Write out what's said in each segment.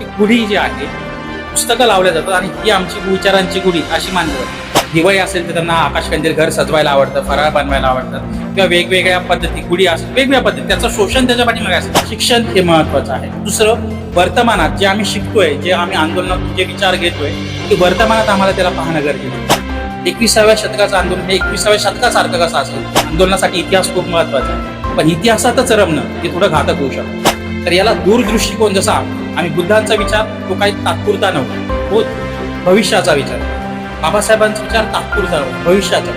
ती गुढी जी आहे पुस्तकं लावल्या जातात आणि ही आमची विचारांची गुढी अशी मानली जाते. दिवाळी असेल तर त्यांना आकाशकंदील घर सजवायला आवडतं फराळ बनवायला आवडतं किंवा वेगवेगळ्या पद्धती गुढी असतात वेगवेगळ्या पद्धती त्याचं शोषण त्याच्या पाठीमागे असतं शिक्षण हे महत्वाचं आहे. दुसरं वर्तमानात जे आम्ही शिकतोय जे आम्ही आंदोलनात जे विचार घेतोय ते वर्तमानात आम्हाला त्याला पाहणं गरजेचं एकविसाव्या शतकाचं आंदोलन हे एकविसाव्या शतकासारखं कसं असेल? आंदोलनासाठी इतिहास खूप महत्त्वाचा आहे. पण इतिहासातच रमणं हे थोडं घातक होऊ शकतं. तर याला दूरदृष्टिकोन जसा आम्ही बुद्धांचा विचार तो काही तात्पुरता नव्हता. तो भविष्याचा विचार. बाबासाहेबांचा विचार तात्पुरता भविष्याचा.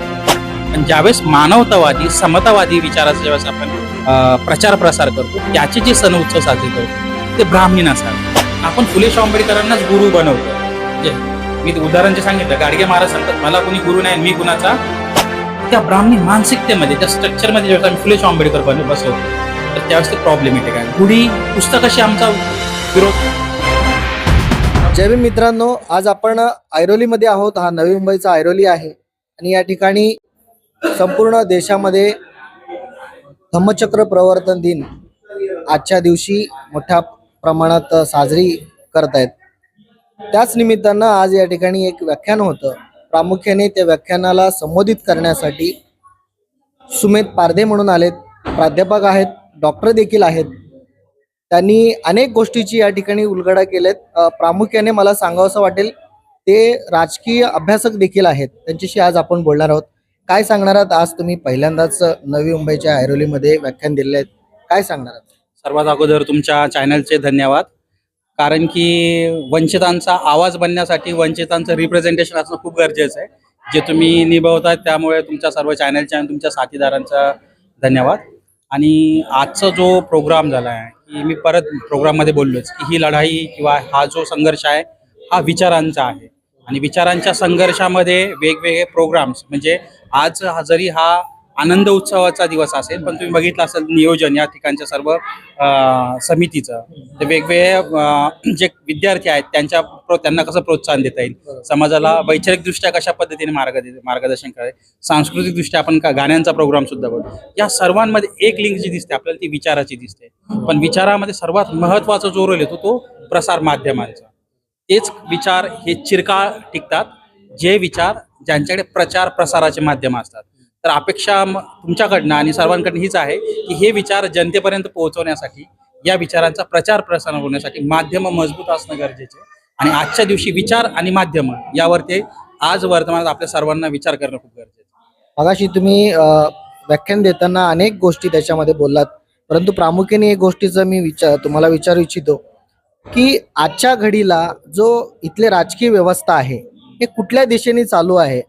पण ज्यावेळेस मानवतावादी समतावादी विचाराचा ज्यावेळेस आपण प्रचार प्रसार करतो त्याचे जे सण उत्सव साजरे करतो ते ब्राह्मीण असतात आपण फुले शाह आंबेडकरांनाच गुरु बनवतो. म्हणजे मी ते उदाहरण जे सांगितलं गाडगे महाराज सांगतात मला कुणी गुरु नाही मी कुणाचा? त्या ब्राह्मणी मानसिकतेमध्ये त्या स्ट्रक्चरमध्ये ज्यावेळेस आम्ही फुले शाह आंबेडकर बन बसवतो तर त्यावेळेस ते प्रॉब्लेमॅटिक आहे गुढी पुस्तकाशी आमचा विरोध. जय भीम मित्रांनो आज आपण ऐरोलीमध्ये आहोत. हा नवी मुंबईचा ऐरोली आहे. आणि या ठिकाणी संपूर्ण देशामध्ये धम्मचक्र प्रवर्तन दिन आजच्या दिवशी मोठ्या प्रमाणात साजरी करत आहेत त्याच निमित्तानं आज या ठिकाणी एक व्याख्यान होतं. प्रामुख्याने त्या व्याख्यानाला संबोधित करण्यासाठी सुमेध पारधे म्हणून आलेत. प्राध्यापक आहेत डॉक्टर देखील आहेत. त्यांनी अनेक गोष्टीची या ठिकाणी उलगडा केल्यात प्रामुख्याने मला सांगावंसं वाटेल ते राजकीय अभ्यासक देखील आहेत. त्यांच्याशी आज आपण बोलणार आहोत. काय सांगणार आहात? आज तुम्ही पहिल्यांदाच नवी मुंबईच्या ऐरोलीमध्ये व्याख्यान दिलेले आहेत काय सांगणार आहात? सर्वात अगोदर तुमच्या चॅनलचे धन्यवाद. कारण की वंचितांचा आवाज बनण्यासाठी वंचितांचं रिप्रेझेंटेशन असणं खूप गरजेचं आहे. जे तुम्ही निभवतात त्यामुळे तुमच्या सर्व चॅनलच्या आणि तुमच्या साथीदारांचा धन्यवाद. आणि आजचा जो प्रोग्राम झाला आहे की मी परत प्रोग्राममध्ये बोललोच की ही लढाई किंवा हा जो संघर्ष आहे हा विचारांचा आहे. आणि विचारांच्या संघर्षामध्ये वेगवेगळे प्रोग्राम्स म्हणजे आज हा जरी हा आनंद उत्सवाचा दिवस असेल पण तुम्ही बघितलं असेल नियोजन या ठिकाणच्या सर्व समितीचं. ते वेगवेगळे जे विद्यार्थी आहेत त्यांच्या त्यांना कसं प्रोत्साहन देता येईल? समाजाला वैचारिकदृष्ट्या कशा पद्धतीने मार्ग मार्गदर्शन करायचं सांस्कृतिकदृष्ट्या आपण का गाण्यांचा प्रोग्राम सुद्धा बघू? या सर्वांमध्ये एक लिंक जी दिसते आपल्याला ती विचाराची दिसते. पण विचारामध्ये सर्वात महत्त्वाचा जो रोल येतो तो प्रसार माध्यमांचा. तेच विचार हे चिरकाळ टिकतात. जे विचार ज्यांच्याकडे प्रचार प्रसाराचे माध्यम असतात. तर अपेक्षा तुमच्याकडनं आणि सर्वांकडनं हीच आहे की हे विचार जनतेपर्यंत पोहोचवण्यासाठी या विचारांचा प्रचार प्रसार होण्यासाठी माध्यम मजबूत असणं गरजेचे आहे. आणि आजच्या दिवशी विचार आणि माध्यम यावर ते आज वर्तमानात आपल्या सर्वांना विचार करणं खूप गरजेचं आहे. मगाशी तुम्ही व्याख्यान देताना अनेक गोष्टी त्याच्यामध्ये बोललात परंतु प्रामुख्याने एक गोष्टीचं मी विचार तुम्हाला विचारू इच्छितो की आजच्या घडीला जो इथले राजकीय व्यवस्था आहे हे कुठल्या दिशेने चालू आहे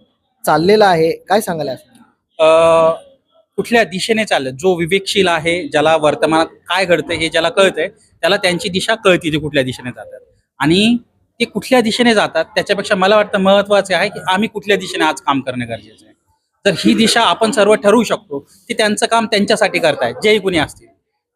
चाललेलं आहे काय सांगायला कुठल्या दिशेने चाललं? जो विवेकशील आहे ज्याला वर्तमानात काय घडतंय हे ज्याला कळतंय त्याला त्यांची दिशा कळते ते कुठल्या दिशेने जातात. आणि ते कुठल्या दिशेने जातात त्याच्यापेक्षा मला वाटतं महत्त्वाचे आहे की आम्ही कुठल्या दिशेने आज काम करणं गरजेचं आहे. तर ही दिशा आपण सर्व ठरवू शकतो की त्यांचं काम त्यांच्यासाठी करतायत जेही कुणी असतील.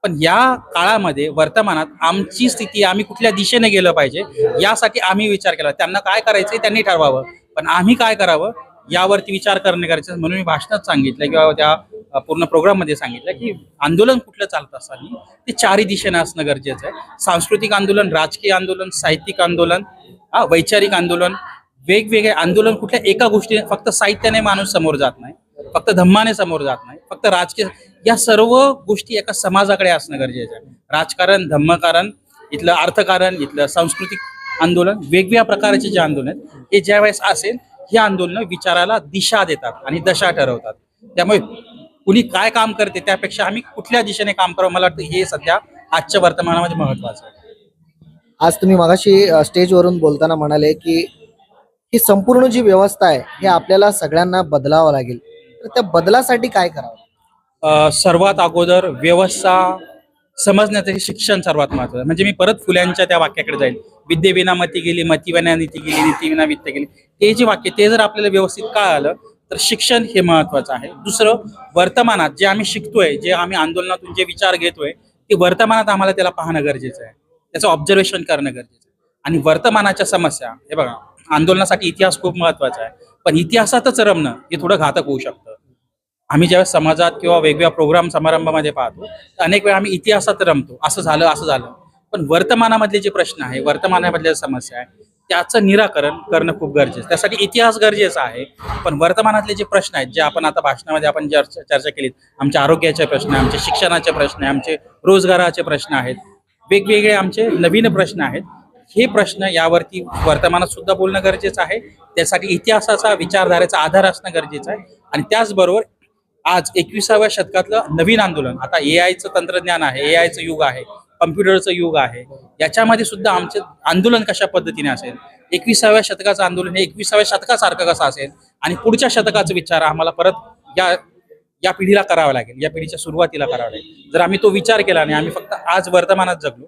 पण या काळामध्ये वर्तमानात आमची स्थिती आम्ही कुठल्या दिशेने गेलं पाहिजे यासाठी आम्ही विचार केला. त्यांना काय करायचंय त्यांनी ठरवावं. पण आम्ही काय करावं? यावरती विचार करणे गरजेचं म्हणून मी भाषणात सांगितलं किंवा त्या पूर्ण प्रोग्राममध्ये सांगितलं की आंदोलन कुठलं चालत असताना ते चारही दिशेने असणं गरजेचं आहे. सांस्कृतिक आंदोलन राजकीय आंदोलन साहित्यिक आंदोलन वैचारिक आंदोलन वेगवेगळे आंदोलन कुठल्या एका गोष्टी फक्त साहित्याने माणूस समोर जात नाही. फक्त धम्माने समोर जात नाही. फक्त राजकीय या सर्व गोष्टी एका समाजाकडे असणं गरजेचं आहे. राजकारण धम्मकारण इथलं अर्थकारण इथलं सांस्कृतिक आंदोलन वेगवेगळ्या प्रकारचे जे आंदोलन आहेत हे ज्या वेळेस असेल ही आंदोलनं विचाराला दिशा देतात आणि दशा ठरवतात. त्यामुळे कुणी काय काम करते त्यापेक्षा आम्ही कुठल्या दिशेने काम करावं मला वाटतं हे सध्या आजच्या वर्तमानामध्ये महत्वाचं आहे. आज तुम्ही मगाशी स्टेजवरून बोलताना म्हणाले की ही संपूर्ण जी व्यवस्था आहे हे आपल्याला सगळ्यांना बदलावं लागेल. तर त्या बदलासाठी काय करावं? सर्वात अगोदर व्यवस्था समजण्याचं हे शिक्षण सर्वात महत्वाचं म्हणजे मी परत फुल्यांच्या त्या वाक्याकडे जाईल. विद्येविना मती गेली मतीविना नीती गेली नीतीविना वित्त गेली. ते जे वाक्य ते जर आपल्याला व्यवस्थित कळालं तर शिक्षण हे महत्वाचं आहे. दुसरं वर्तमानात जे आम्ही शिकतोय जे आम्ही आंदोलनातून जे विचार घेतोय ते वर्तमानात आम्हाला त्याला पाहणं गरजेचं आहे. त्याचं ऑब्झर्वेशन करणं गरजेचं आहे. आणि वर्तमानाच्या समस्या हे बघा आंदोलनासाठी इतिहास खूप महत्त्वाचा आहे. पण इतिहासातच रमणं हे थोडं घातक होऊ शकतं. आम्ही ज्यावेळेस समाजात किंवा वेगवेगळ्या प्रोग्राम समारंभामध्ये पाहतो अनेक वेळा आम्ही इतिहासात रमतो. असं झालं असं झालं. पण वर्तमानामधले जे प्रश्न आहे वर्तमानामधल्या समस्या आहे त्याचं निराकरण करणं खूप गरजेचं आहे. त्यासाठी इतिहास गरजेचा आहे. पण वर्तमानातले जे प्रश्न आहेत जे आपण आता भाषणामध्ये आपण चर्चा चर्चा केलीत आमच्या आरोग्याचे प्रश्न आहे आमचे शिक्षणाचे प्रश्न आहे आमचे रोजगाराचे प्रश्न आहेत वेगवेगळे आमचे नवीन प्रश्न आहेत हे प्रश्न यावरती वर्तमानात सुद्धा बोलणं गरजेचं आहे. त्यासाठी इतिहासाचा विचारधारेचा आधार असणं गरजेचं आहे. आणि त्याचबरोबर आज एकविसाव्या शतकातलं नवीन आंदोलन. आता ए आयचं तंत्रज्ञान आहे ए आयचं युग आहे कम्प्युटरचं युग आहे. याच्यामध्ये सुद्धा आमचे आंदोलन कशा पद्धतीने असेल? एकविसाव्या शतकाचं आंदोलन हे एकविसाव्या शतकासारखं कसं असेल? आणि पुढच्या शतकाचा विचार आम्हाला परत या या पिढीला करावा लागेल या पिढीच्या सुरुवातीला करावा लागेल. जर आम्ही तो विचार केला नाही आम्ही फक्त आज वर्तमानात जगलो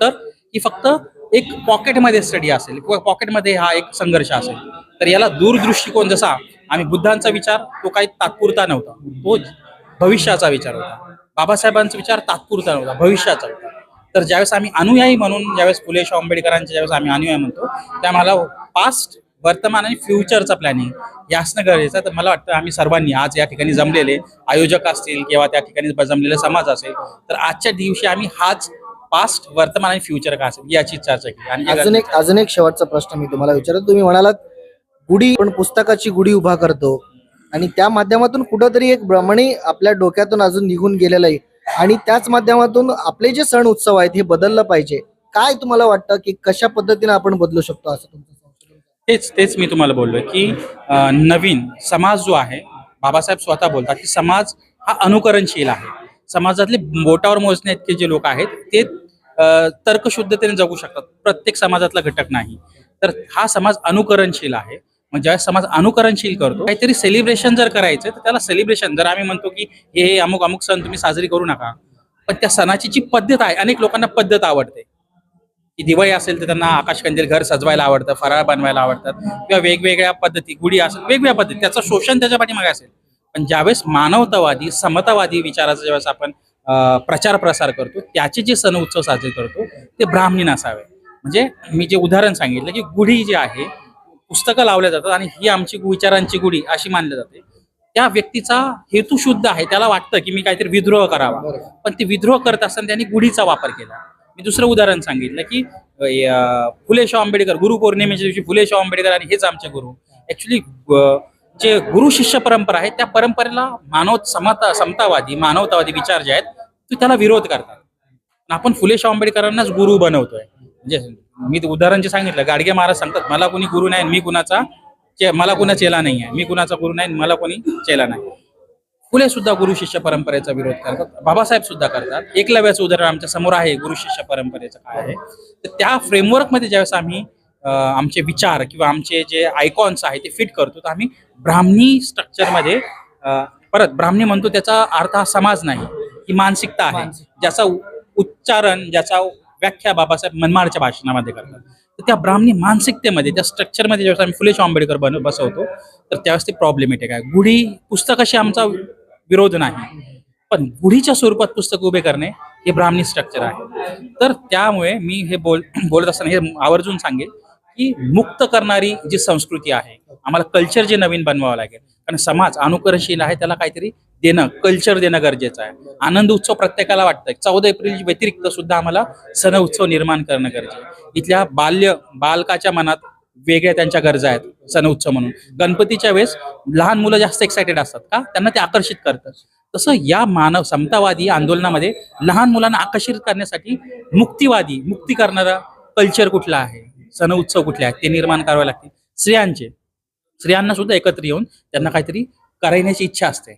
तर ही फक्त एक पॉकेटमध्ये स्टडी असेल किंवा पॉकेटमध्ये हा एक संघर्ष असेल. तर याला दूरदृष्टिकोन जसा आम्ही बुद्धांचा विचार तो काही तात्पुरता नव्हता. तो भविष्याचा विचार होता. बाबासाहेबांचा विचार तात्पुरता नव्हता भविष्याचा होता. तर ज्यावेळेस आम्ही अनुयायी म्हणून ज्यावेळेस फुले आंबेडकरांच्या आंबेडकरांचे ज्यावेळेस आम्ही अनुयायी म्हणतो त्या मला पास्ट वर्तमान आणि फ्युचरचा प्लॅनिंग हे असणं गरजेचं तर मला वाटतं आम्ही सर्वांनी आज या ठिकाणी जमलेले आयोजक असतील किंवा त्या ठिकाणी जमलेले समाज असेल तर आजच्या दिवशी आम्ही हाच पास्ट वर्तमान आणि फ्युचर का असेल याची चर्चा केली. आणि अजून एक अजून एक शेवटचा प्रश्न मी तुम्हाला विचारतो. तुम्ही म्हणालात गुढी पण पुस्तकाची गुढी उभा करतो. आणि त्या माध्यमातून कुठंतरी एक भ्रमणी आपल्या डोक्यातून अजून निघून गेलेलं आहे. आणि त्याच माध्यमातून आपले जे सण उत्सव आहेत हे बदललं पाहिजे. काय तुम्हाला वाटतं की कशा पद्धतीने आपण बदलू शकतो असं तुमचं तेच तेच मी तुम्हाला बोललोय की नवीन समाज जो आहे बाबासाहेब स्वतः बोलतात की समाज हा अनुकरणशील आहे. समाजातले बोटावर मोजण्या इतके जे लोक आहेत ते तर्कशुद्धतेने जगू शकतात. प्रत्येक समाजातला घटक नाही. तर हा समाज अनुकरणशील आहे. मग ज्यावेळेस समाज अनुकरणशील करतो काहीतरी सेलिब्रेशन जर करायचं तर त्याला सेलिब्रेशन जर आम्ही म्हणतो की हे अमुक अमुक सण तुम्ही साजरी करू नका. पण त्या सणाची जी पद्धत आहे अनेक लोकांना पद्धत आवडते. की दिवाळी असेल तर त्यांना आकाशकंदील घर सजवायला आवडतं फराळ बनवायला आवडतात. किंवा वेगवेगळ्या पद्धती गुढी असेल वेगवेगळ्या पद्धती त्याचं शोषण त्याच्या पाठीमागे असेल. पण ज्यावेळेस मानवतावादी समतावादी विचाराचा ज्यावेळेस आपण प्रचार प्रसार करतो त्याचे जे सण उत्सव साजरे करतो ते ब्राह्मणी नसावे. म्हणजे मी जे उदाहरण सांगितलं की गुढी जी आहे पुस्तकं लावल्या जातात आणि ही आमची विचारांची गुढी अशी मानली जाते. त्या व्यक्तीचा हेतू शुद्ध आहे त्याला वाटतं की मी काहीतरी विद्रोह करावा. पण ते विद्रोह करत असताना त्यांनी गुढीचा वापर केला. मी दुसरं उदाहरण सांगितलं की फुले शाहू आंबेडकर गुरु पौर्णिमेच्या दिवशी फुले शाहू आंबेडकर आणि हेच आमचे गुरु. ऍक्च्युली जे गुरु शिष्य परंपरा आहे त्या परंपरेला मानव समता समतावादी मानवतावादी विचार जे आहेत ते त्याला विरोध करतात. आपण फुले शाहू आंबेडकरांनाच गुरु बनवतोय. म्हणजे मी ते उदाहरण जे सांगितलं गाडगे महाराज सांगतात मला कोणी गुरु नाही मी कुणाचा मला कुणा चेला नाही आहे. मी कुणाचा गुरु नाही मला कोणी चेला नाही. फुले सुद्धा गुरु शिष्य परंपरेचा विरोध करतात. बाबासाहेब सुद्धा करतात. एकलव्याचं उदाहरण आमच्यासमोर आहे गुरु शिष्य परंपरेचं काय आहे? तर त्या फ्रेमवर्कमध्ये ज्यावेळेस आम्ही आमचे विचार किंवा आमचे जे आयकॉन्स आहेत ते फिट करतो तर आम्ही ब्राह्मणी स्ट्रक्चरमध्ये परत ब्राह्मणी म्हणतो त्याचा अर्थ हा समाज नाही ही मानसिकता आहे. ज्याचा उच्चारण ज्याचा व्याख्या बाबासाहेब मनमाडच्या भाषणामध्ये करतात. तर त्या ब्राह्मणी मानसिकतेमध्ये त्या स्ट्रक्चरमध्ये ज्यावेळेस आम्ही फुलेश आंबेडकर बन बसवतो तर त्यावेळेस ते प्रॉब्लेमॅटिक आहे गुढी पुस्तकाशी आमचा विरोध नाही. पण गुढीच्या स्वरूपात पुस्तक उभे करणे हे ब्राह्मणी स्ट्रक्चर आहे. तर त्यामुळे मी हे बोल बोलत असताना हे आवर्जून सांगेल की मुक्त करणारी जी संस्कृती आहे आम्हाला कल्चर जे नवीन बनवावं लागेल कारण समाज अनुकरणशील आहे त्याला काहीतरी देणं कल्चर देणं गरजेचं आहे. आनंद उत्सव प्रत्येकाला वाटतं चौदा एप्रिल व्यतिरिक्त सुद्धा आम्हाला सण उत्सव निर्माण करणं गरजेचं आहे. इथल्या बाल्य बालकाच्या मनात वेगळ्या त्यांच्या गरजा आहेत सण उत्सव म्हणून. गणपतीच्या वेळेस लहान मुलं जास्त एक्सायटेड असतात का? त्यांना ते आकर्षित करतं. तसं या मानव समतावादी आंदोलनामध्ये लहान मुलांना आकर्षित करण्यासाठी मुक्तिवादी मुक्ती करणारा कल्चर कुठला आहे? सण उत्सव कुठले आहेत? ते निर्माण करावे लागतील. स्त्रियांचे स्त्रियांना सुद्धा एकत्र येऊन त्यांना काहीतरी करण्याची इच्छा असते.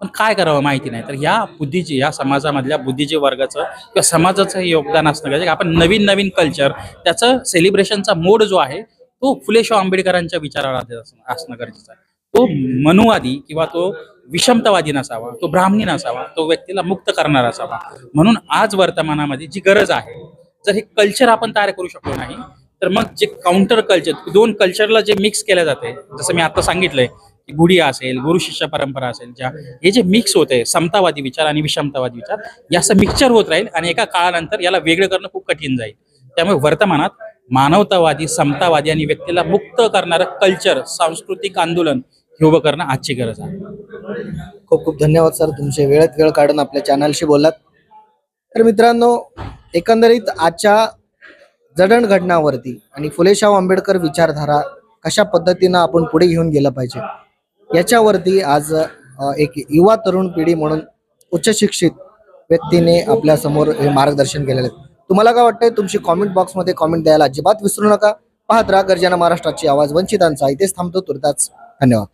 पण काय करावं माहिती नाही. तर या बुद्धीचे या समाजामधल्या बुद्धीचे वर्गाचं किंवा समाजाचं हे योगदान असणं गरजेचं. आपण नवीन नवीन कल्चर त्याचं सेलिब्रेशनचा मोड जो आहे तो फुले शाहू आंबेडकरांच्या असणं असणं गरजेचं आहे. तो मनुवादी किंवा तो विषमतावादी नसावा तो ब्राह्मणी नसावा तो व्यक्तीला मुक्त करणारा असावा. म्हणून आज वर्तमानामध्ये जी गरज आहे जर हे कल्चर आपण तयार करू शकलो नाही तर मग जे काउंटर कल्चर दोन कल्चरला जे मिक्स केलं जाते जसं मी आता सांगितलंय की गुढी असेल गुरु शिष्य परंपरा असेल ज्या हे जे मिक्स होते समतावादी विचार आणि विषमतावादी विचार याचं मिक्सचर होत राहील आणि एका काळानंतर याला वेगळं करणं खूप कठीण जाईल. त्यामुळे वर्तमानात मानवतावादी समतावादी आणि व्यक्तीला मुक्त करणारं कल्चर सांस्कृतिक आंदोलन हे उभं करणं आजची गरज आहे. खूप खूप धन्यवाद सर. तुमचे वेळेत वेळ काढून आपल्या चॅनलशी बोललात. तर मित्रांनो एकंदरीत आजच्या जडणघडणावरती आणि फुलेशाह आंबेडकर विचारधारा कशा पद्धतीनं आपण पुढे घेऊन गेलं पाहिजे? याच्यावरती आज एक युवा तरुण पिढी म्हणून उच्च शिक्षित व्यक्तीने आपल्यासमोर हे मार्गदर्शन केलेलं आहे. तुम्हाला काय वाटतंय? तुमची कॉमेंट बॉक्समध्ये कॉमेंट द्यायला अजिबात विसरू नका. पाहत राहा गर्जना महाराष्ट्राची आवाज. वंचितांचा इथेच थांबतो. तुर्ताच धन्यवाद.